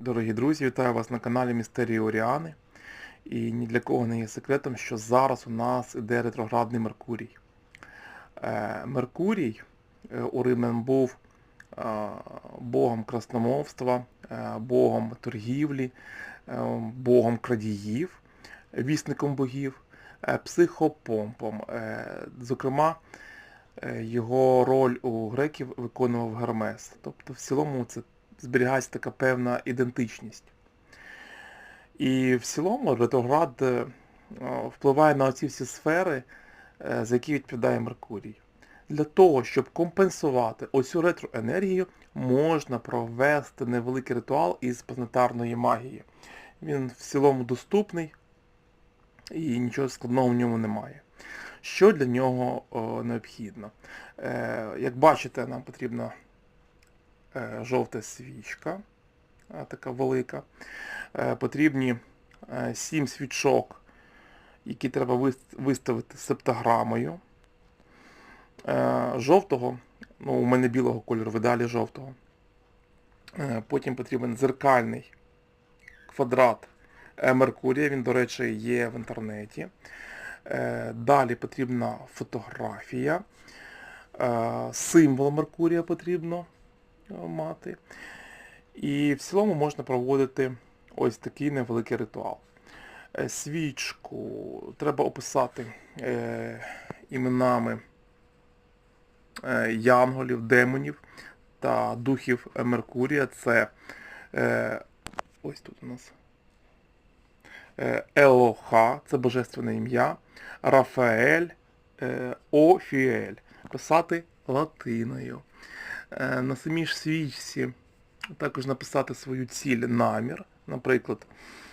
Дорогі друзі, вітаю вас на каналі Містерії Оріани. І ні для кого не є секретом, що зараз у нас іде ретроградний Меркурій. Е, Меркурій е, у римлян був е, богом красномовства, богом торгівлі, богом крадіїв, вісником богів, психопомпом. Зокрема, його роль у греків виконував Гермес. Тобто в цілому це зберігається така певна ідентичність. І в цілому ретроград е, впливає на оці всі сфери, е, за які відповідає Меркурій. Для того, щоб компенсувати оцю ретроенергію, можна провести невеликий ритуал із планетарної магії. Він в цілому доступний і нічого складного в ньому немає. Що для нього необхідно? Е, як бачите, нам потрібна жовта свічка, е, така велика. Е, потрібні е, 7 свічок, які треба виставити септаграмою. Е, жовтого, ну у мене білого кольору, в ідеалі жовтого. Е, потім потрібен дзеркальний квадрат е, Меркурія, він, до речі, є в інтернеті. Е, Далі потрібна фотографія. Е, Символ Меркурія потрібно е, мати. І в цілому можна проводити ось такий невеликий ритуал. Е, Свічку треба описати е, іменами е, янголів, демонів та духів е, Меркурія. Це е, ось тут у нас е, Елоха, це божественне ім'я, Рафаель, е, Офіель. Писати латиною. Е, На самій ж свічці також написати свою ціль, намір. Наприклад,